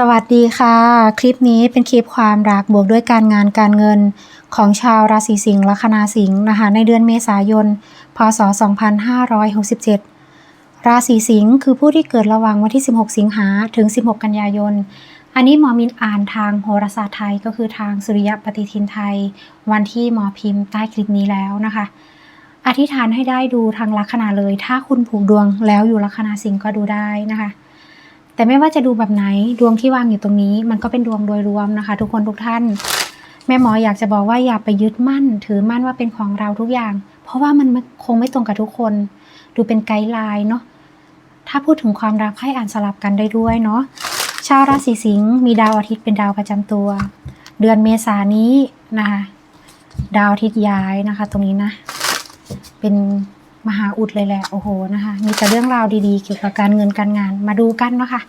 สวัสดีค่ะ คลิปนี้เป็นคลิปความรักบวกด้วยการงานการเงินของชาวราศีสิงห์ลัคนาสิงห์นะคะในเดือนเมษายน พศ 2567 ราศีสิงห์คือผู้ที่เกิดระหว่างวันที่ 16 สิงหาถึง 16 กันยายน อันนี้หมอมินอ่านทางโหราศาสตร์ไทยก็คือทางสุริยปฏิทินไทย วันที่หมอพิมพ์ใต้คลิปนี้แล้วนะคะ อธิษฐานให้ได้ดูทางลัคนาเลย ถ้าคุณผูกดวงแล้วอยู่ลัคนาสิงห์ก็ดูได้นะคะ แต่ไม่ว่าจะดูแบบไหนดวงที่วางอยู่ตรงนี้ มันก็เป็นดวงโดยรวมนะคะ ทุกคนทุกท่าน แม่หมออยากจะบอกว่าอย่าไปยึดมั่น ถือมั่นว่าเป็นของเราทุกอย่าง เพราะว่ามันคงไม่ตรงกับทุกคน ดูเป็นไกด์ไลน์เนาะถ้าพูดถึงความรักให้อ่านสลับกันได้ด้วยเนาะชาวราศีสิงห์มีดาวอาทิตย์เป็นดาวประจำตัว เดือนเมษานี้นะคะดาวอาทิตย์ย้ายนะคะ ตรงนี้นะ เป็น มหาอุดเลยแหละโอ้โหนะคะ มีแต่เรื่องราวดีๆ เกี่ยวกับการเงินการงานมาดูกันเนาะคะ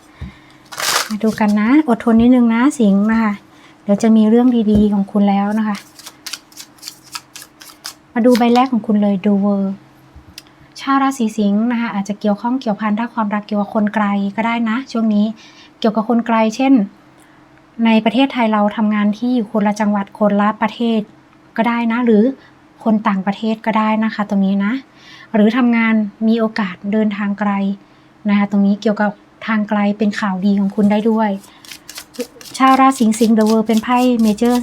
มาดูกันนะ อดทนนิดนึงนะสิงห์นะคะ เดี๋ยวจะมีเรื่องดีๆของคุณแล้วนะคะ มาดูใบแรกของคุณเลยดูเวอร์ชาวราศีสิงห์นะคะอาจจะเกี่ยวข้องเกี่ยวพันถ้าความรักเกี่ยวกับคนไกลก็ได้นะ ช่วงนี้เกี่ยวกับคนไกล เช่น ในประเทศไทยเราทำงานที่อยู่คนละจังหวัดคนละประเทศก็ได้นะ หรือคนต่างประเทศก็ได้นะคะ ตรงนี้นะ หรือทำงานมีโอกาสเดินทางไกลนะคะตรงนี้เกี่ยวกับทางไกลเป็นข่าวดีของคุณได้ด้วย ชาวราศีสิงห์เดอะเวิร์เป็นไพ่เมเจอร์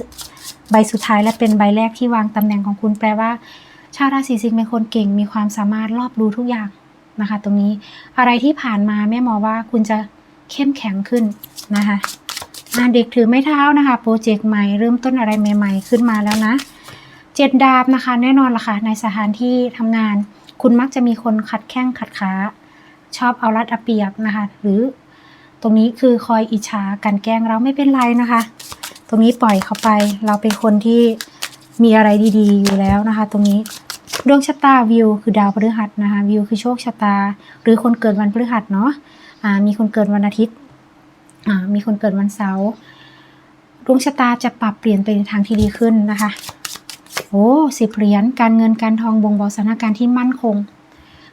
ใบสุดท้ายและเป็นใบแรกที่วางตำแหน่งของคุณแปลว่า ชาวราศีสิงห์เป็นคนเก่งมีความสามารถรอบรู้ทุกอย่างนะคะ ตรงนี้อะไรที่ผ่านมาแม่หมอว่าคุณจะเข้มแข็งขึ้นนะคะอ่าเด็กถือไม้เท้านะคะโปรเจกต์ใหม่เริ่มต้นอะไรใหม่ ๆ ขึ้นมาแล้วนะเจ็ดดาบนะคะ แน่นอนละค่ะในสถานที่ทำงาน คุณมักจะมีคนขัดแข้งขัดขาชอบเอารัดเอาเปรียบนะคะ หรือตรงนี้คือคอยอิจฉากันแกล้งเราไม่เป็นไรนะคะ ตรงนี้ปล่อยเขาไป เราเป็นคนที่มีอะไรดีๆ อยู่แล้วนะคะ ตรงนี้ดวงชะตาวิวคือดาวพฤหัสนะคะวิวคือโชคชะตา หรือคนเกิดวันพฤหัสเนาะอ่ามีคนเกิดวันอาทิตย์มีคนเกิดวันเสาร์ดวงชะตาจะปรับเปลี่ยนไปในทางที่ดีขึ้นนะคะ โอ้สิบเหรียญการเงินการทองบ่งบอกสถานการณ์ที่มั่นคง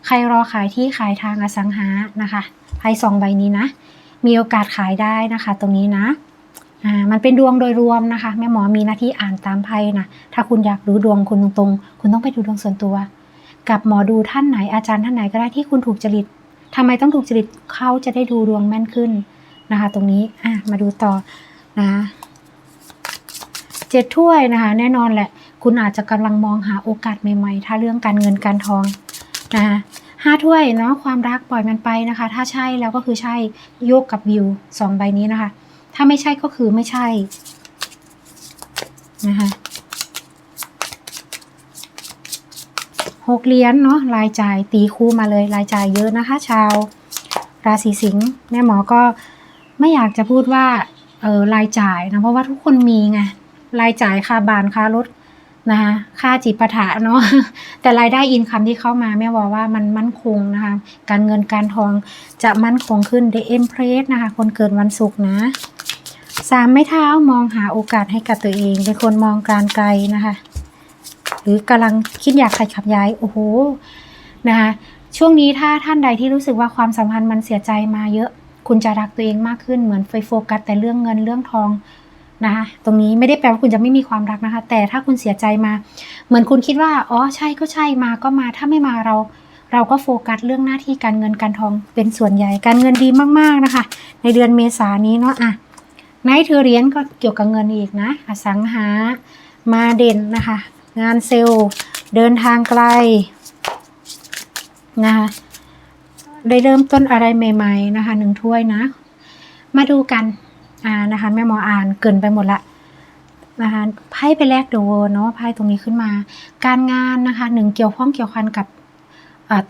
ใครรอขายที่ขายทางอสังหานะคะไพ่สองใบนี้นะ มีโอกาสขายได้นะคะ ตรงนี้นะอ่ามันเป็นดวงโดยรวมนะคะ แม่หมอมีหน้าที่อ่านตามไพ่นะถ้าคุณอยากรู้ดวงคุณตรงๆ คุณต้องไปดูดวงส่วนตัว กับหมอดูท่านไหนอาจารย์ท่านไหนก็ได้ที่คุณถูกจริตทำไมต้องถูกจริตเขาจะได้ดูดวงแม่นขึ้นนะคะ ตรงนี้อะมาดูต่อนะเจ็ดถ้วยนะคะ แน่นอนแหละ คุณอาจจะกำลังมองหาโอกาสใหม่ๆ ถ้าเรื่องการเงินการทองนะคะห้าถ้วยเนาะความรักปล่อยมันไปนะคะ ถ้าใช่แล้วก็คือใช่โยกกับวิวสองใบนี้นะคะ ถ้าไม่ใช่ก็คือไม่ใช่นะคะหกเหรียญเนาะรายจ่ายตีคู่มาเลยรายจ่ายเยอะนะคะ ชาวราศีสิงห์แม่หมอก็ไม่อยากจะพูดว่าเออรายจ่ายนะเพราะว่าทุกคนมีไงรายจ่ายค่าบ้านค่ารถ นะคะค่าจิปถะเนาะแต่รายได้อินคัมที่เข้ามาแม่บอกว่ามันมั่นคงนะคะ การเงินการทองจะมั่นคงขึ้นเดเอ็มเพรสนะคะ คนเกิดวันศุกร์นะสามไม่เท้ามองหาโอกาสให้กับตัวเอง เป็นคนมองการไกลนะคะ หรือกำลังคิดอยากขยับย้ายโอ้โหนะคะช่วงนี้ถ้าท่านใดที่รู้สึกว่าความสัมพันธ์มันเสียใจมาเยอะ คุณจะรักตัวเองมากขึ้นเหมือนไปโฟกัสแต่เรื่องเงินเรื่องทอง นะคะตรงนี้ไม่ได้แปลว่าคุณจะไม่มีความรักนะคะ แต่ถ้าคุณเสียใจมา เหมือนคุณคิดว่าอ๋อใช่ก็ใช่มาก็มาถ้าไม่มาเรา เราก็โฟกัสเรื่องหน้าที่การเงินการทองเป็นส่วนใหญ่การเงินดีมากๆนะคะ ในเดือนเมษานนี้เนาะอะไนท์เธอเรียนก็เกี่ยวกับเงินอีกนะอสังหามาเด่นนะคะ งานเซลล์เดินทางไกลนะคะได้เริ่มต้นอะไรใหม่ ๆนะคะหนึ่งถ้วยนะ มาดูกัน อ่านะคะแม่หมออ่านเกินไปหมดละนะคะไพ่ไปแลกเดอะเวเนาะไพ่ตรงนี้ขึ้นมา การงานนะคะหนึ่งเกี่ยวข้องเกี่ยวพันกับ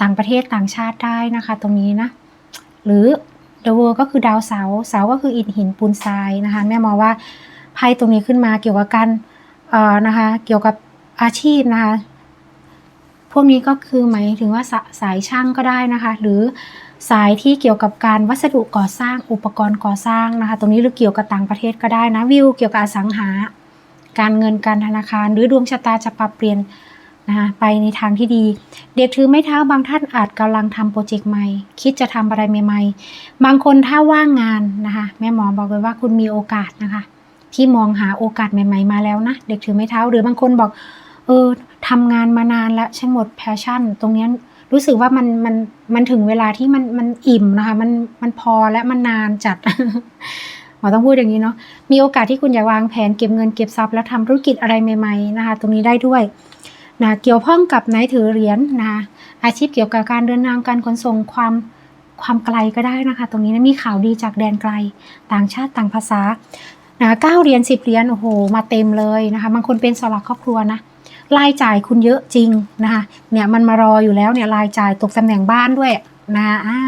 ต่างประเทศต่างชาติได้นะคะ ตรงนี้นะ หรือเดอะเวก็คือดาวเสาเสาก็คืออิฐหินปูนทรายนะคะ แม่มองว่าไพ่ตรงนี้ขึ้นมาเกี่ยวกับการเอ่อนะคะเกี่ยวกับอาชีพนะคะพวกนี้ก็คือหมายถึงว่าสสายช่างก็ได้นะคะ หรือ สายที่เกี่ยวกับการวัสดุก่อสร้างอุปกรณ์ก่อสร้างนะคะ ตรงนี้หรือเกี่ยวกับต่างประเทศก็ได้นะวิวเกี่ยวกับอสังหา การเงินการธนาคาร หรือดวงชะตาจะปรับเปลี่ยนนะคะไปในทางที่ดี เด็กถือไม้เท้าบางท่านอาจกำลังทำโปรเจกต์ใหม่ คิดจะทำอะไรใหม่ๆ บางคนถ้าว่างงานนะคะแม่หมอบอกเลยว่าคุณมีโอกาสนะคะ ที่มองหาโอกาสใหม่ ๆมาแล้วนะเด็กถือไม้เท้าหรือบางคนบอกเออทำงานมานานแล้วฉันหมดแพชชั่น ตรงนี้ รู้สึกว่ามันมันมันถึงเวลาที่มันมันอิ่มนะคะมันมันพอและมันนานจัดหมอต้องพูดอย่างนี้เนาะมีโอกาสที่คุณอยากวางแผนเก็บเงินเก็บทรัพย์แล้วทำธุรกิจอะไรใหม่ๆนะคะตรงนี้ได้ด้วยนะเกี่ยวข้องกับนายถือเหรียญนะคะอาชีพเกี่ยวกับการเดินทางการขนส่งความความไกลก็ได้นะคะ ตรงนี้นะมีข่าวดีจากแดนไกล ต่างชาติต่างภาษานะเก้าเหรียญสิบเหรียญโอ้โห มาเต็มเลยนะคะบางคนเป็นสลักครอบครัวนะ รายจ่ายคุณเยอะจริงนะคะเนี่ยมันมารออยู่แล้วเนี่ยรายจ่ายตกตำแหน่งบ้านด้วยนะอ่า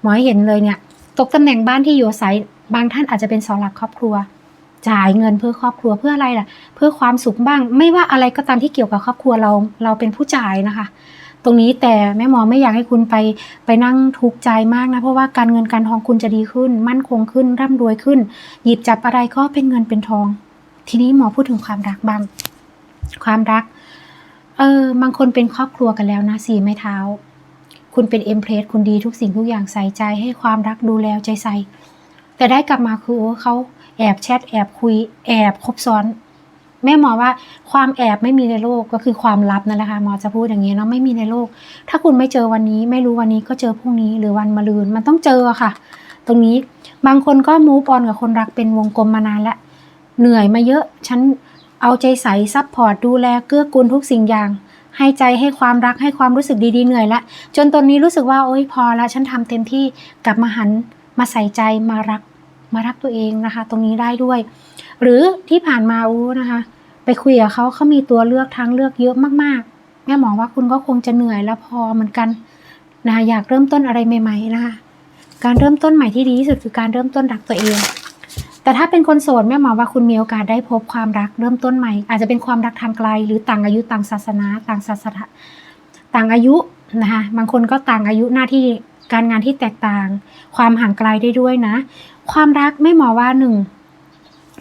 หมอให้เห็นเลยเนี่ยตกตำแหน่งบ้านที่อยู่อาศัยบางท่านอาจจะเป็นเสาหลักครอบครัว จ่ายเงินเพื่อครอบครัวเพื่ออะไรล่ะ เพื่อความสุขบ้าง ไม่ว่าอะไรก็ตามที่เกี่ยวกับครอบครัวเราเราเป็นผู้จ่ายนะคะ ตรงนี้แต่แม่หมอไม่อยากให้คุณไปไปนั่งทุกข์ใจมากนะเพราะว่าการเงินการทองคุณจะดีขึ้น มั่นคงขึ้นร่ำรวยขึ้น หยิบจับอะไรก็เป็นเงินเป็นทอง ทีนี้หมอพูดถึงความรักบ้างความรัก เออบางคนเป็นครอบครัวกันแล้วนะสี่ไม้เท้า คุณเป็นเอ็มเพรสคุณดีทุกสิ่งทุกอย่างใส่ใจให้ความรักดูแลใจใส่ แต่ได้กลับมาคือเขาแอบแชทแอบคุย แอบคบซ้อน แม่หมอว่าความแอบไม่มีในโลกก็คือความลับนั่นแหละค่ะหมอจะพูดอย่างนี้เนาะไม่มีในโลก ถ้าคุณไม่เจอวันนี้ ไม่รู้วันนี้ก็เจอพรุ่งนี้หรือวันมะรืนมันต้องเจอค่ะ ตรงนี้บางคนก็มูฟออนกับคนรักเป็นวงกลมมานานแล้วเหนื่อยมาเยอะ ฉัน เอาใจใส่ซัพพอร์ตดูแลเกื้อกูลทุกสิ่งอย่าง ให้ใจให้ความรักให้ความรู้สึกดีๆเหนื่อยละ จนตอนนี้รู้สึกว่าโอ๊ยพอละฉันทำเต็มที่กลับมาหันมาใส่ใจมารักมารักตัวเองนะคะ ตรงนี้ได้ด้วย หรือที่ผ่านมาอู้นะคะ ไปคุยกับเขาเขามีตัวเลือกทางเลือกเยอะมากๆ แม่หมอว่าคุณก็คงจะเหนื่อยแล้วพอเหมือนกันนะคะอยากเริ่มต้นอะไรใหม่ ๆ นะคะ การเริ่มต้นใหม่ที่ดีที่สุดคือการเริ่มต้นรักตัวเอง แต่ถ้าเป็นคนโสดแม่หมอว่าคุณมีโอกาสได้พบความรักเริ่มต้นใหม่ อาจจะเป็นความรักทางไกล หรือต่างอายุต่างศาสนาต่างศาสนาต่างอายุนะคะบางคนก็ต่างอายุหน้าที่การงานที่แตกต่าง ความห่างไกลได้ด้วยนะ ความรักแม่หมอว่าหนึ่ง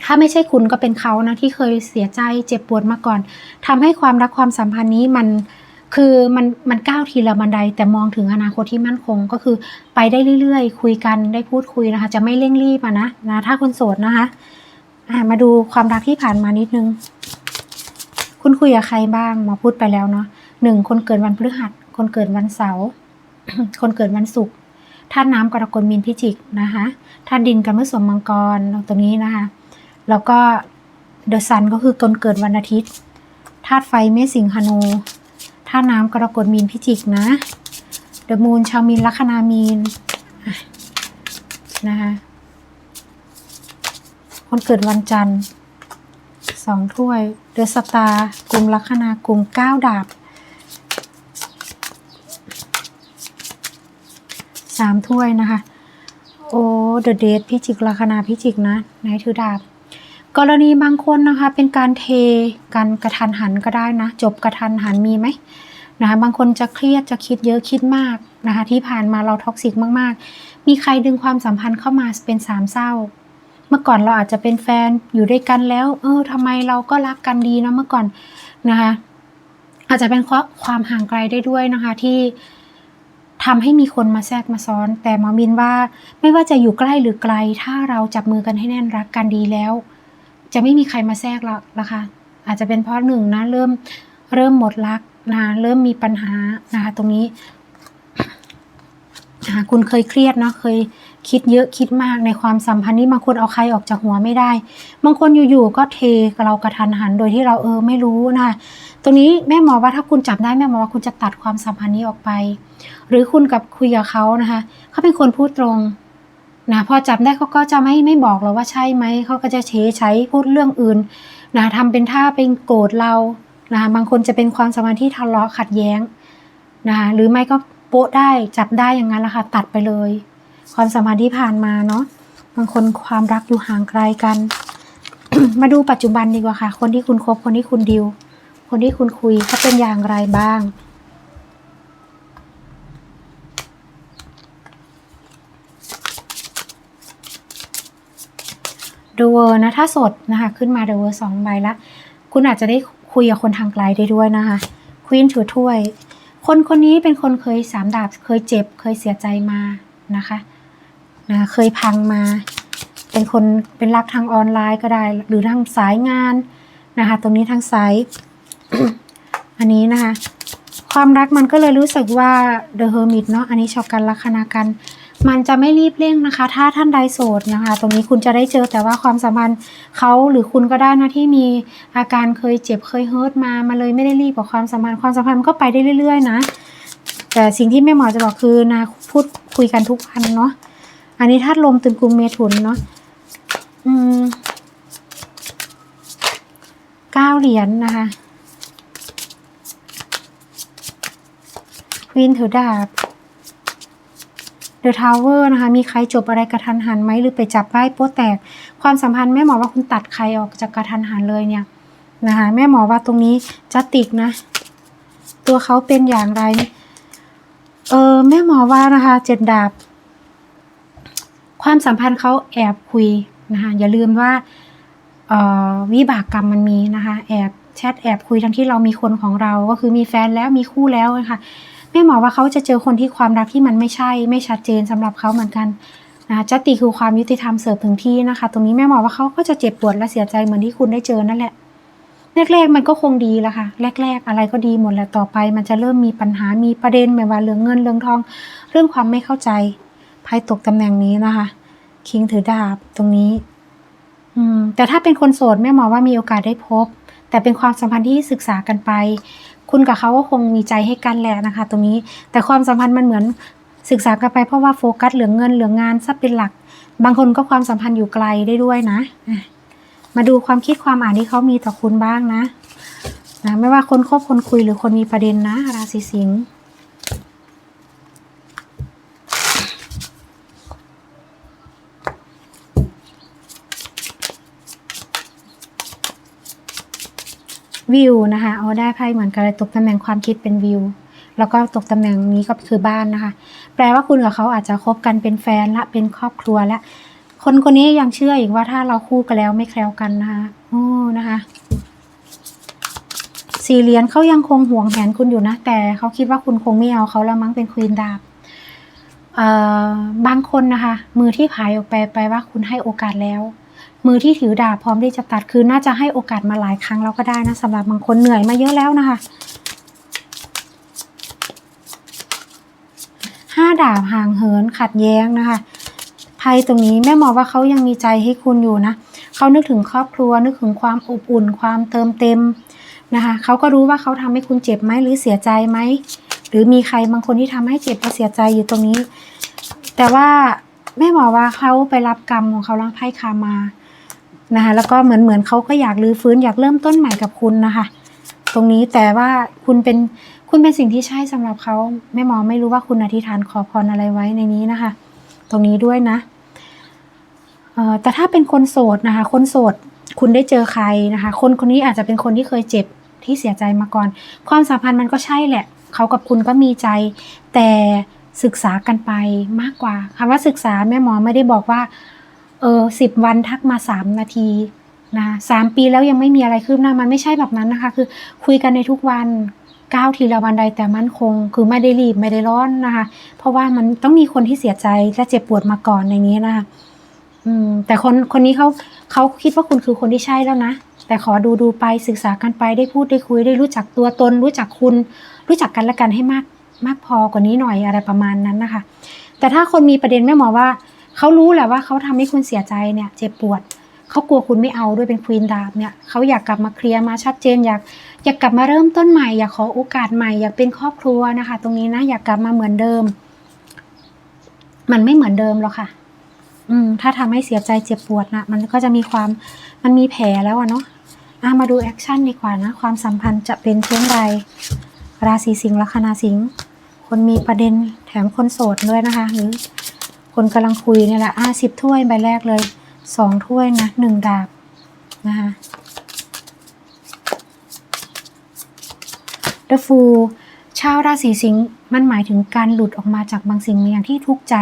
ถ้าไม่ใช่คุณก็เป็นเขานะที่เคยเสียใจเจ็บปวดมาก่อนทำให้ความรักความสัมพันธ์นี้มัน คือมันมันก้าวทีละบันไดแต่มองถึงอนาคตที่มั่นคงก็คือไปได้เรื่อยๆ คุยกันได้พูดคุยนะคะ จะไม่เร่งรีบอะนะนะถ้าคนโสดนะคะะมาดูความรักที่ผ่านมานิดนึง คุณคุยกับใครบ้างมาพูดไปแล้วเนาะหนึ่งคนเกิดวันพฤหัส คนเกิดวันเสาร์คนเกิดวันศุกร์ธาตุน้ำกรกฎมีนพิจิกนะคะธาตุดินกันเมื่อสมมังกรตรงนี้นะคะ แล้วก็เดอะซันก็คือคนเกิดวันอาทิตย์ธาตุไฟเมษสิงหานูาน้ำกรกฎมีนพิจิกนะเดอะมูนชาวมีนลัคนามีนนะคะคนเกิดวันจันทร์สองถ้วยเดอะสตาร์กลุ่มลัคนากลุ่มเก้าดาบสามถ้วยนะคะ โอ้เดอะเดทพิจิกลัคนาพิจิกนะไหนถือดาบ กรณีบางคนนะคะเป็นการเทกันกระทันหันก็ได้นะ จบกระทันหันมีไหมนะคะบางคนจะเครียดจะคิดเยอะคิดมากนะคะที่ผ่านมาเราท็อกซิกมากๆ มีใครดึงความสัมพันธ์เข้ามาเป็นสามเศร้า เมื่อก่อนเราอาจจะเป็นแฟนอยู่ด้วยกันแล้ว เออทำไมเราก็รักกันดีนะเมื่อก่อนนะคะอาจจะเป็นเพราะความห่างไกลได้ด้วยนะคะที่ทำให้มีคนมาแทรกมาซ้อน แต่หมอมินว่าไม่ว่าจะอยู่ใกล้หรือไกล ถ้าเราจับมือกันให้แน่นรักกันดีแล้ว จะไม่มีใครมาแทรกเราละค่ะ อาจจะเป็นเพราะหนึ่งนะเริ่มเริ่มหมดรักนะเริ่มมีปัญหานะคะตรงนี้คุณเคยเครียดเนาะเคยคิดเยอะคิดมากในความสัมพันธ์นี้บางคนเอาใครออกจากหัวไม่ได้ บางคนอยู่ๆก็เทกเรากระทันหันโดยที่เราเออไม่รู้นะคะตรงนี้แม่หมอว่าถ้าคุณจับได้แม่หมอว่าคุณจะตัดความสัมพันธ์นี้ออกไป หรือคุณกับคุยกับเขานะคะเขาเป็นคนพูดตรง นะพอจับได้เขาก็จะไม่ไม่บอกเราว่าใช่ไหมเขาก็จะเฉยใช้พูดเรื่องอื่นนะทำเป็นท่าเป็นโกรธเรานะบางคนจะเป็นความสมพันธ์ที่ทะเลาะขัดแย้งนะคะหรือไม่ก็โป๊ะได้จับได้อย่างนั้นละค่ะตัดไปเลย ความสมพันธ์ที่ผ่านมาเนาะบางคนความรักอยู่ห่างไกลกัน มาดูปัจจุบันดีกว่าค่ะ คนที่คุณคบคนที่คุณดิว คนที่คุณคุยเขาเป็นอย่างไรบ้าง ดูเวอร์นะถ้าสดนะคะ ขึ้นมาเดเวอร์สองใบละคุณอาจจะได้คุยกับคนทางไกลได้ด้วยนะคะควีนถือถ้วย คนคนนี้เป็นคนเคยสามดาบ เคยเจ็บ เคยเสียใจมานะคะนะเคยพังมา เป็นคนเป็นรักทางออนไลน์ก็ได้ หรือทางสายงานนะคะ ตรงนี้ทางสายอันนี้นะคะ ความรักมันก็เลยรู้สึกว่า The Hermit เนาะอันนี้ชอบกันลัคนากัน มันจะไม่รีบเร่งนะคะ ถ้าท่านใดโสดนะคะ ตรงนี้คุณจะได้เจอแต่ว่าความสัมพันธ์เขาหรือคุณก็ได้นะที่มีอาการเคยเจ็บเคยเฮิร์ตมามาเลยไม่ได้รีบกับความสัมพันธ์ความสัมพันธ์ก็ไปได้เรื่อย ๆ นะ แต่สิ่งที่แม่หมอจะบอกคือนะพูดคุยกันทุกวันเนาะอันนี้ธาตุลมตึงกรุงเมถุนเนาะอืมเก้าเหรียญนะคะควีนถือดาบ เดอะทาวเวอร์นะคะ มีใครจบอะไรกระทันหันไหมหรือไปจับใบโป๊ะแตก ความสัมพันธ์แม่หมอว่าคุณตัดใครออกจากกระทันหันเลยเนี่ยนะคะแม่หมอว่าตรงนี้จะติกนะ ตัวเขาเป็นอย่างไร เออแม่หมอว่านะคะเจ็ดดาบ ความสัมพันธ์เขาแอบคุยนะคะอย่าลืมว่าออวิบากกรรมมันมีนะคะ แอบแชทแอบคุยทั้งที่เรามีคนของเราก็คือมีแฟนแล้วมีคู่แล้วนะคะ แม่หมอว่าเขาจะเจอคนที่ความรักที่มันไม่ใช่ ไม่ชัดเจนสำหรับเขาเหมือนกันนะจติคือความยุติธรรมเสิร์ฟถึงที่นะคะ ตรงนี้แม่หมอว่าเขาก็จะเจ็บปวดและเสียใจเหมือนที่คุณได้เจอนั่นแหละแรกๆมันก็คงดีละค่ะ แรก ๆ อะไรก็ดีหมดแหละต่อไป มันจะเริ่มมีปัญหามีประเด็นแบบว่าเรื่องเงินเรื่องทอง เรื่องความไม่เข้าใจไพ่ตกตำแหน่งนี้นะคะ คิงถือดาบตรงนี้ อืมแต่ถ้าเป็นคนโสดแม่หมอว่ามีโอกาสได้พบ แต่เป็นความสัมพันธ์ที่ศึกษากันไป คุณกับเขาก็คงมีใจให้กันแหละนะคะ ตรงนี้แต่ความสัมพันธ์มันเหมือนศึกษากันไปเพราะว่าโฟกัสเหลืองเงินเหลืองงานซะเป็นหลัก บางคนก็ความสัมพันธ์อยู่ไกลได้ด้วยนะอะมาดูความคิดความอ่านที่เขามีต่อคุณบ้างนะนะไม่ว่าคนคบคนคุยหรือคนมีประเด็นนะ ราศีสิงห์ วิวนะคะเอาได้ไพ่เหมือนกันเลยตกตำแหน่งความคิดเป็นวิวแล้วก็ตกตำแหน่งนี้ก็คือบ้านนะคะ แปลว่าคุณกับเขาอาจจะคบกันเป็นแฟนละเป็นครอบครัวและคนคนนี้ยังเชื่ออีกว่าถ้าเราคู่กันแล้วไม่แคล้วกันนะคะโอ้นะคะสี่เหรียญเขายังคงห่วงแหนคุณอยู่นะ แต่เขาคิดว่าคุณคงไม่เอาเขาแล้วมั้งเป็นควีนดาบเอ่อบางคนนะคะ มือที่ผายออกไปไปว่าคุณให้โอกาสแล้ว มือที่ถือดาบพร้อมที่จะตัดคือน่าจะให้โอกาสมาหลายครั้งแล้วก็ได้นะสำหรับบางคนเหนื่อยมาเยอะแล้วนะคะห้าดาบห่างเหินขัดแย้งนะคะไพ่ตรงนี้แม่มองว่าเขายังมีใจให้คุณอยู่นะเขานึกถึงครอบครัวนึกถึงความอบอุ่นความเติมเต็มนะคะเขาก็รู้ว่าเขาทำให้คุณเจ็บไหมหรือเสียใจไหมหรือมีใครบางคนที่ทำให้เจ็บและเสียใจอยู่ตรงนี้ แต่ว่าแม่หมอว่าเขาไปรับกรรมของเขาแล้วไพ่คามา นะคะแล้วก็เหมือนเหมือนเขาก็อยากรื้อฟื้นอยากเริ่มต้นใหม่กับคุณนะคะ ตรงนี้แต่ว่าคุณเป็นคุณเป็นสิ่งที่ใช่สำหรับเขาแม่หมอไม่รู้ว่าคุณอธิษฐานขอพรอะไรไว้ในนี้นะคะ ตรงนี้ด้วยนะแต่ถ้าเป็นคนโสดนะคะ คนโสดคุณได้เจอใครนะคะ คนคนนี้อาจจะเป็นคนที่เคยเจ็บที่เสียใจมาก่อน ความสัมพันธ์มันก็ใช่แหละเขากับคุณก็มีใจ แต่ศึกษากันไปมากกว่าคำว่าศึกษาแม่หมอไม่ได้บอกว่า เออสิบวันทักมาสามนาทีนะสามปีแล้วยังไม่มีอะไรคืบหน้ามันไม่ใช่แบบนั้นนะคะ คือคุยกันในทุกวันก้าวทีละวันใดแต่มั่นคง คือไม่ได้รีบไม่ได้ร้อนนะคะ เพราะว่ามันต้องมีคนที่เสียใจและเจ็บปวดมาก่อนในนี้นะคะอืมแต่คนคนนี้เขาเขาคิดว่าคุณคือคนที่ใช่แล้วนะ แต่ขอดูดูไปศึกษากันไปได้พูดได้คุยได้รู้จักตัวตน รู้จักคุณ รู้จักกันและกันให้มากมากพอกว่านี้หน่อยอะไรประมาณนั้นนะคะ แต่ถ้าคนมีประเด็นแม่หมอว่า เขารู้แหละว่าเขาทำให้คุณเสียใจเนี่ย เจ็บปวดเขากลัวคุณไม่เอาด้วยเป็นควีนดาบเนี่ยเขาอยากกลับมาเคลียร์มาชัดเจนอยากอยากกลับมาเริ่มต้นใหม่อยากขอโอกาสใหม่อยากเป็นครอบครัวนะคะ ตรงนี้นะอยากกลับมาเหมือนเดิม มันไม่เหมือนเดิมหรอกค่ะ อืม ถ้าทำให้เสียใจเจ็บปวดนะมันก็จะมีความมันมีแผลแล้วอะเนาะอะมาดูแอคชั่นดีกว่านะ ความสัมพันธ์จะเป็นเช่นไร ราศีสิงห์ลัคนาสิงห์คนมีประเด็นแถมคนโสดด้วยนะคะ หรือ คนกำลังคุยเนี่ยแหละอะสิบถ้วยใบแรกเลยสองถ้วยนะหนึ่งดาบนะคะเดอะฟูชาวราศีสิงห์มันหมายถึงการหลุดออกมาจากบางสิ่งบางอย่างที่ทุกข์ใจ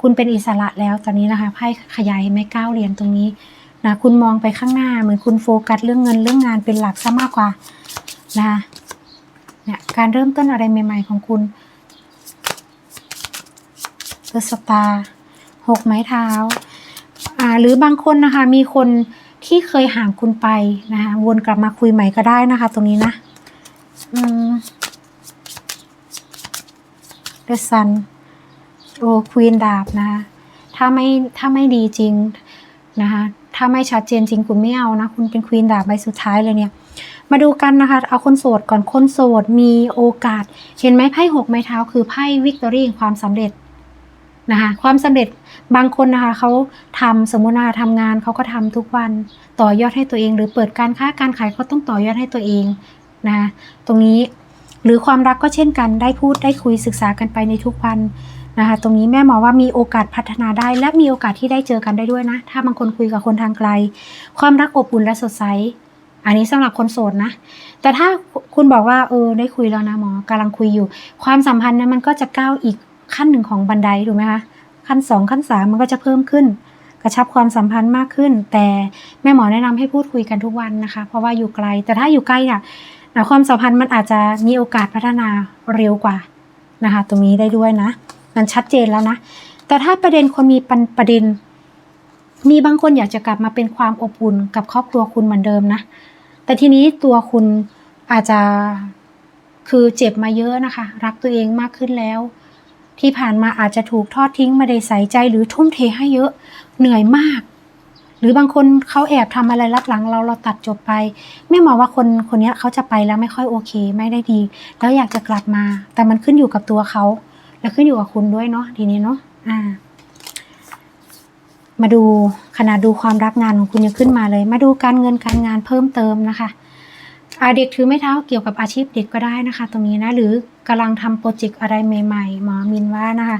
คุณเป็นอิสระแล้วตอนนี้นะคะไพ่ขยายไม่ก้าวเหรียญตรงนี้นะคุณมองไปข้างหน้าเหมือนคุณโฟกัสเรื่องเงินเรื่องงานเป็นหลักซะมากกว่านะคะเนี่ยการเริ่มต้นอะไรใหม่ ๆ ของคุณ เดอะสตาร์หกไม้เท้าอ่าหรือบางคนนะคะมีคนที่เคยห่างคุณไปนะคะวนกลับมาคุยใหม่ก็ได้นะคะ ตรงนี้นะอืมเดซันโอ้ควีนดาบนะคะถ้าไม่ถ้าไม่ดีจริงนะคะถ้าไม่ชัดเจนจริงคุณไม่เอานะ คุณเป็นควีนดาบใบสุดท้ายเลยเนี่ยมาดูกันนะคะ เอาคนโสดก่อนคนโสดมีโอกาส เห็นไหมไพ่หกไม้เท้าคือไพ่วิกตอรี่ความสำเร็จ นะคะความสำเร็จบางคนนะคะเขาทำสมมติว่าทำงานเขาก็ทำทุกวันต่อยอดให้ตัวเอง หรือเปิดการค้าการขายเขาต้องต่อยอดให้ตัวเองนะคะตรงนี้หรือความรักก็เช่นกันได้พูดได้คุยศึกษากันไปในทุกวันนะคะตรงนี้แม่หมอว่ามีโอกาสพัฒนาได้ และมีโอกาสที่ได้เจอกันได้ด้วยนะ ถ้าบางคนคุยกับคนทางไกล ความรักอบอุ่นและสดใสอันนี้สำหรับคนโสดนะ แต่ถ้าคุณบอกว่าเออได้คุยแล้วนะหมอกำลังคุยอยู่ ความสัมพันธ์นั้นมันก็จะก้าวอีก ขั้นหนึ่งของบันไดถูกไหมคะขั้นสองขั้นสามมันก็จะเพิ่มขึ้น กระชับความสัมพันธ์มากขึ้น แต่แม่หมอแนะนำให้พูดคุยกันทุกวันนะคะ เพราะว่าอยู่ไกล แต่ถ้าอยู่ใกล้น่ะนะความสัมพันธ์มันอาจจะมีโอกาสพัฒนาเร็วกว่านะคะ ตรงนี้ได้ด้วยนะ มันชัดเจนแล้วนะ แต่ถ้าประเด็นคนมีปัญประเด็น มีบางคนอยากจะกลับมาเป็นความอบอุ่นกับครอบครัวคุณเหมือนเดิมนะ แต่ทีนี้ตัวคุณอาจจะคือเจ็บมาเยอะนะคะ รักตัวเองมากขึ้นแล้ว ที่ผ่านมาอาจจะถูกทอดทิ้งไม่ได้ใส่ใจหรือทุ่มเทให้เยอะเหนื่อยมาก หรือบางคนเขาแอบทำอะไรลับหลังเราเราตัดจบไปแม่หมอว่าคนคนนี้เขาจะไปแล้วไม่ค่อยโอเค ไม่ได้ดี แล้วอยากจะกลับมา แต่มันขึ้นอยู่กับตัวเขาและขึ้นอยู่กับคุณด้วยเนาะทีนี้เนาะอ่า มาดูขนาดดูความรักงานของคุณยังขึ้นมาเลย มาดูการเงินการงานเพิ่มเติมนะคะ เด็กถือไม้เท้าเกี่ยวกับอาชีพเด็กก็ได้นะคะ ตรงนี้นะหรือกำลังทำโปรเจกต์อะไรใหม่ๆหมอมินว่านะคะ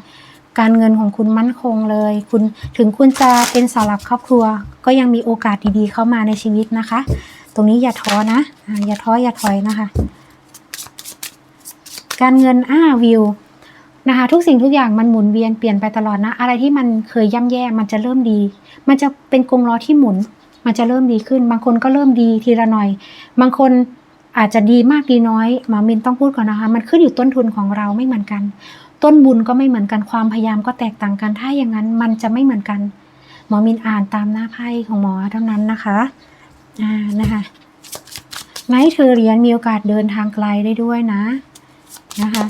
การเงินของคุณมั่นคงเลย คุณถึงคุณจะเป็นเสาหลักครอบครัว ก็ยังมีโอกาสดีๆเข้ามาในชีวิตนะคะ ตรงนี้อย่าท้อนะอ่าอย่าท้ออย่าถอยนะคะ การเงินอ้าวิวนะคะทุกสิ่งทุกอย่างมันหมุนเวียนเปลี่ยนไปตลอดนะ อะไรที่มันเคยย่ำแย่มันจะเริ่มดี มันจะเป็นกงล้อที่หมุน มันจะเริ่มดีขึ้น บางคนก็เริ่มดีทีละหน่อย บางคนอาจจะดีมากดีน้อยหมอมินต้องพูดก่อนนะคะ มันขึ้นอยู่ต้นทุนของเราไม่เหมือนกัน ต้นบุญก็ไม่เหมือนกันความพยายามก็แตกต่างกันถ้าอย่างนั้นมันจะไม่เหมือนกันหมอมินอ่านตามหน้าไพ่ของหมอเท่านั้นนะคะอ่านะคะไนท์เธอเรียนมีโอกาสเดินทางไกลได้ด้วยนะนะคะ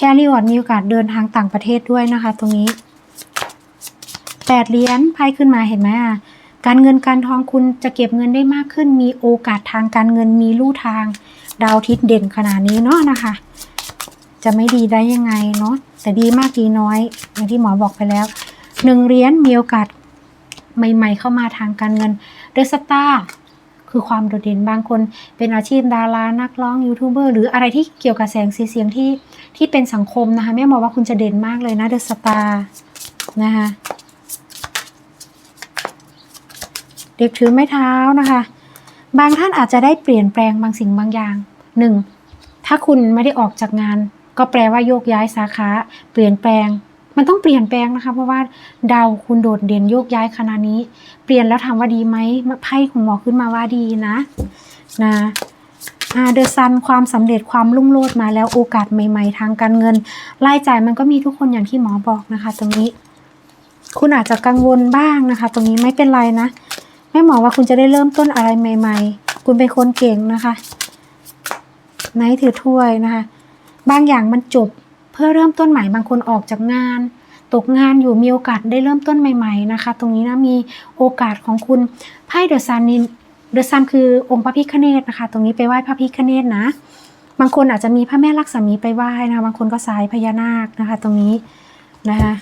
แชร์รีวอร์ดมีโอกาสเดินทางต่างประเทศด้วยนะคะ ตรงนี้แปดเหรียญไพ่ขึ้นมาเห็นไหมอะการเงินการทองคุณจะเก็บเงินได้มากขึ้น มีโอกาสทางการเงินมีลู่ทาง ดาวทิตย์เด่นขนาดนี้เนาะนะคะ จะไม่ดีได้ยังไงเนาะแต่ดีมากดีน้อย อย่างที่หมอบอกไปแล้วหนึ่งเหรียญมีโอกาสใหม่ ๆ เข้ามาทางการเงินเดอะสตาร์คือความโดดเด่นบางคนเป็นอาชีพดารานักร้องยูทูบเบอร์หรืออะไรที่เกี่ยวกับแสงสีเสียงที่ ที่เป็นสังคมนะคะแม่บอกว่าคุณจะเด่นมากเลยนะเดอะสตาร์นะคะเด็กถือไม้เท้านะคะ บางท่านอาจจะได้เปลี่ยนแปลงบางสิ่งบางอย่างหนึ่งถ้าคุณไม่ได้ออกจากงาน ก็แปลว่าโยกย้ายสาขาเปลี่ยนแปลง มันต้องเปลี่ยนแปลงนะคะเพราะว่าดาวคุณโดดเด่นโยกย้ายขนาดนี้ เปลี่ยนแล้วถามว่าดีไหมไพ่ของหมอขึ้นมาว่าดีนะนะ เดอะซันความสำเร็จความรุ่งโรจน์มาแล้วโอกาสใหม่ ๆ ทางการเงินรายจ่ายมันก็มีทุกคนอย่างที่หมอบอกนะคะ ตรงนี้ คุณอาจจะกังวลบ้างนะคะ ตรงนี้ไม่เป็นไรนะแม่หมอว่าคุณจะได้เริ่มต้นอะไรใหม่ ๆ คุณเป็นคนเก่งนะคะไนท์ถือถ้วยนะคะ บางอย่างมันจบเพื่อเริ่มต้นใหม่บางคนออกจากงาน ตกงานอยู่มีโอกาสได้เริ่มต้นใหม่ ๆ นะคะ ตรงนี้นะมีโอกาสของคุณไพ่เดอะซันนี่ เดอะซันคือองค์พระพิฆเนศนะคะ ตรงนี้ไปไหว้พระพิฆเนศนะ บางคนอาจจะมีพระแม่ลักษมีไปไหว้นะ บางคนก็สายพญานาคนะคะ ตรงนี้นะคะ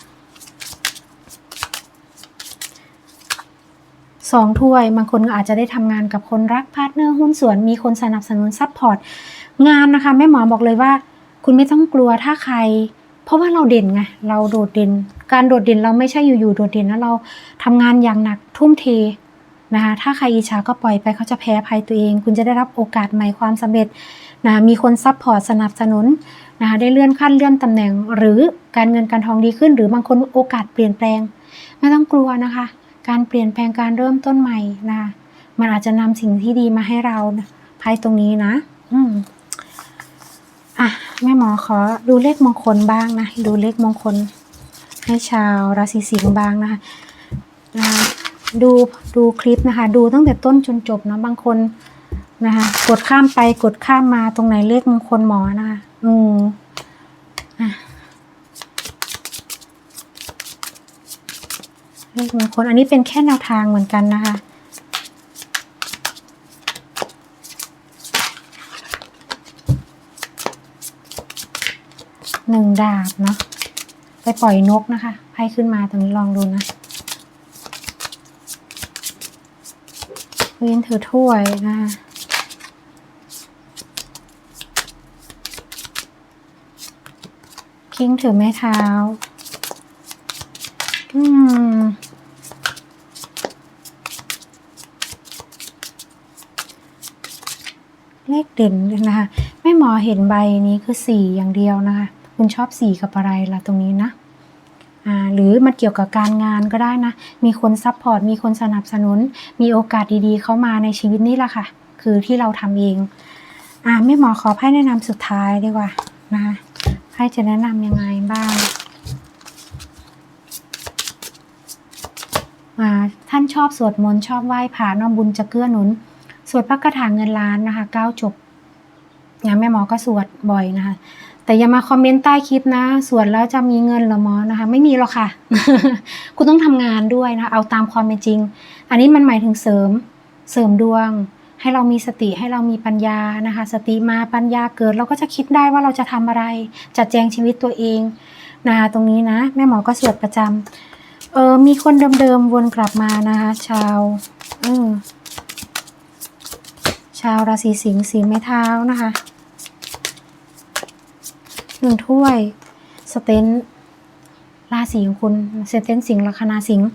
สองถ้วย บางคนก็อาจจะได้ทำงานกับคนรักพาร์ทเนอร์หุ้นส่วน มีคนสนับสนุนซัพพอร์ตงานนะคะแม่หมอบอกเลยว่า คุณไม่ต้องกลัวถ้าใคร เพราะว่าเราเด่นไงเราโดดเด่น การโดดเด่นเราไม่ใช่อยู่ๆโดดเด่นนะเราทำงานอย่างหนักทุ่มเท นะคะถ้าใครอิจฉาก็ปล่อยไปเขาจะแพ้ภัยตัวเอง คุณจะได้รับโอกาสใหม่ความสำเร็จนะมีคนซัพพอร์ตสนับสนุนนะคะได้เลื่อนขั้นเลื่อนตำแหน่ง หรือการเงินการทองดีขึ้น หรือบางคนโอกาสเปลี่ยนแปลง ไม่ต้องกลัวนะคะ การเปลี่ยนแปลงการเริ่มต้นใหม่นะคะมันอาจจะนำสิ่งที่ดีมาให้เรานะไพ่ตรงนี้นะ อืมอะแม่หมอขอดูเลขมงคลบ้างนะ ดูเลขมงคล ให้ชาวราศีสิงห์บ้างนะคะนะคะ ดูดูคลิปนะคะ ดูตั้งแต่ต้นจนจบเนาะบางคนนะคะ กดข้ามไปกดข้ามมาตรงไหนเลขมงคลหมอนะคะอืมอะเลขมงคลอันนี้เป็นแค่แนวทางเหมือนกันนะคะหนึ่งดาบเนาะไปปล่อยนกนะคะให้ขึ้นมาตรงนี้ลองดูนะ วีนถือถ้วยนะคะคิงถือไม้เท้า อืม เลขเด่นนะคะแม่หมอเห็นใบนี้คือสี่อย่างเดียวนะคะ คุณชอบสีกับอะไรล่ะตรงนี้นะ หรือมันเกี่ยวกับการงานก็ได้นะ มีคนซัพพอร์ต มีคนสนับสนุน มีโอกาสดีๆ เข้ามาในชีวิตนี่แหละค่ะ คือที่เราทำเองอ่าแม่หมอขอไพ่แนะนำสุดท้ายดีกว่านะคะไพ่จะแนะนำยังไงบ้างอ่าท่านชอบสวดมนต์ชอบไหว้พระน้อมบุญจะเกื้อหนุน สวดพระคาถาเงินล้านนะคะเก้าจบงานแม่หมอก็สวดบ่อยนะคะ แต่อย่ามาคอมเมนต์ใต้คลิปนะ ส่วดแล้วจะมีเงินหรือมอนะคะ ไม่มีหรอกค่ะ คุณต้องทำงานด้วยนะคะเอาตามความเป็นจริง อันนี้มันหมายถึงเสริม เสริมดวง ให้เรามีสติ ให้เรามีปัญญานะคะ สติมาปัญญาเกิด เราก็จะคิดได้ว่าเราจะทำอะไร จัดแจงชีวิตตัวเองนะคะ ตรงนี้นะ แม่หมอก็สวดประจำเออ มีคนเดิมๆวนกลับมานะคะ ชาว เออ ชาวราศีสิงห์สีไม้เท้านะคะ นึ่งถ้วย สเตนราศีของคุณสเตนสิงห์ลัคนาสิงห์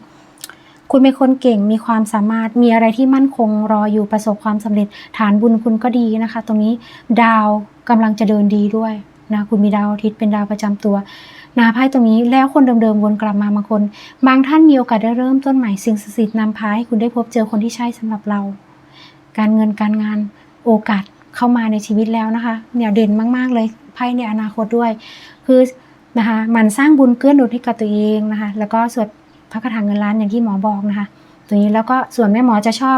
คุณเป็นคนเก่งมีความสามารถมีอะไรที่มั่นคงรออยู่ประสบความสำเร็จฐานบุญคุณก็ดีนะคะ ตรงนี้ดาวกำลังจะเดินดีด้วยนะคุณมีดาวอาทิตย์เป็นดาวประจำตัวนาไพ่ตรงนี้แล้วคนเดิมๆวนกลับมาบางคน บางท่านมีโอกาสได้เริ่มต้นใหม่สิ่งศักดิ์สิทธิ์นำพาให้คุณได้พบเจอคนที่ใช่สำหรับเรา การเงินการงานโอกาส เข้ามาในชีวิตแล้วนะคะเนี่ยเด่นมาก ๆ เลยไพ่ในอนาคตด้วย คือนะคะหมันสร้างบุญเกื้อหนุนให้กับตัวเองนะคะ แล้วก็สวดพระคาถาเงินล้านอย่างที่หมอบอกนะคะ ตัวนี้แล้วก็ส่วนแม่หมอจะชอบ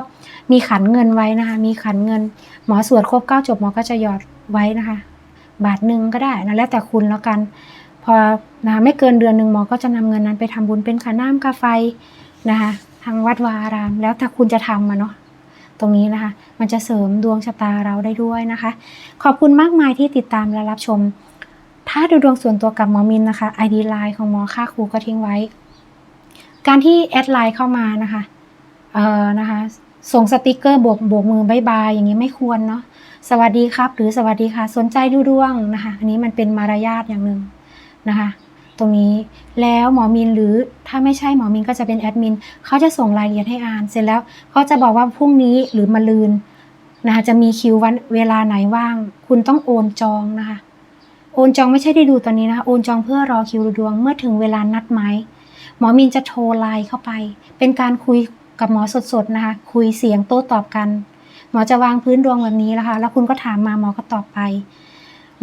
มีขันเงินไว้นะคะ มีขันเงิน หมอสวดครบเก้าจบหมอก็จะหยอดไว้นะคะ บาทหนึ่งก็ได้นะแล้วแต่คุณแล้วกัน พอนะคะไม่เกินเดือนหนึ่งหมอก็จะนำเงินนั้นไปทำบุญเป็นค่าน้ำค่าไฟนะคะทางวัดวาอาราม แล้วถ้าคุณจะทำมาเนาะ รงนี้นะคะ มันจะเสริมดวงชะตาเราได้ด้วยนะคะ ขอบคุณมากมายที่ติดตามและรับชม ถ้าดูดวงส่วนตัวกับหมอมินนะคะ ID ไลน์ของหมอค่าครูก็ทิ้งไว้ การที่แอดไลน์เข้ามานะคะเอ่อนะคะส่งสติกเกอร์บวกบวกมือบายบายอย่างนี้ไม่ควรเนาะสวัสดีครับ หรือสวัสดีค่ะ สนใจดูดวงนะคะ อันนี้มันเป็นมารยาทอย่างหนึ่งนะคะ ตรงนี้ แล้วหมอมินหรือถ้าไม่ใช่หมอมินก็จะเป็นแอดมินเขาจะส่งรายละเอียดให้อ่านเสร็จแล้วเขาจะบอกว่าพรุ่งนี้หรือมะลืนนะคะจะมีคิววันเวลาไหนว่าง คุณต้องโอนจองนะคะ โอนจองไม่ใช่ได้ดูตอนนี้นะคะโอนจองเพื่อรอคิวดูดวงเมื่อถึงเวลานัดหมายหมอมินจะโทรไลน์เข้าไป เป็นการคุยกับหมอสดๆนะคะ คุยเสียงโต้ตอบกัน หมอจะวางพื้นดวงแบบนี้นะคะ แล้วคุณก็ถามมาหมอก็ตอบไป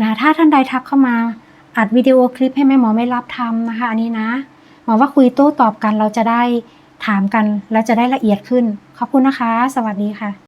นะถ้าท่านใดทักเข้ามา อัดวิดีโอคลิปให้แม่หมอไม่รับทำนะคะ อันนี้นะ หมอว่าคุยโต้ตอบกันเราจะได้ถามกันแล้วจะได้ละเอียดขึ้น ขอบคุณนะคะ สวัสดีค่ะ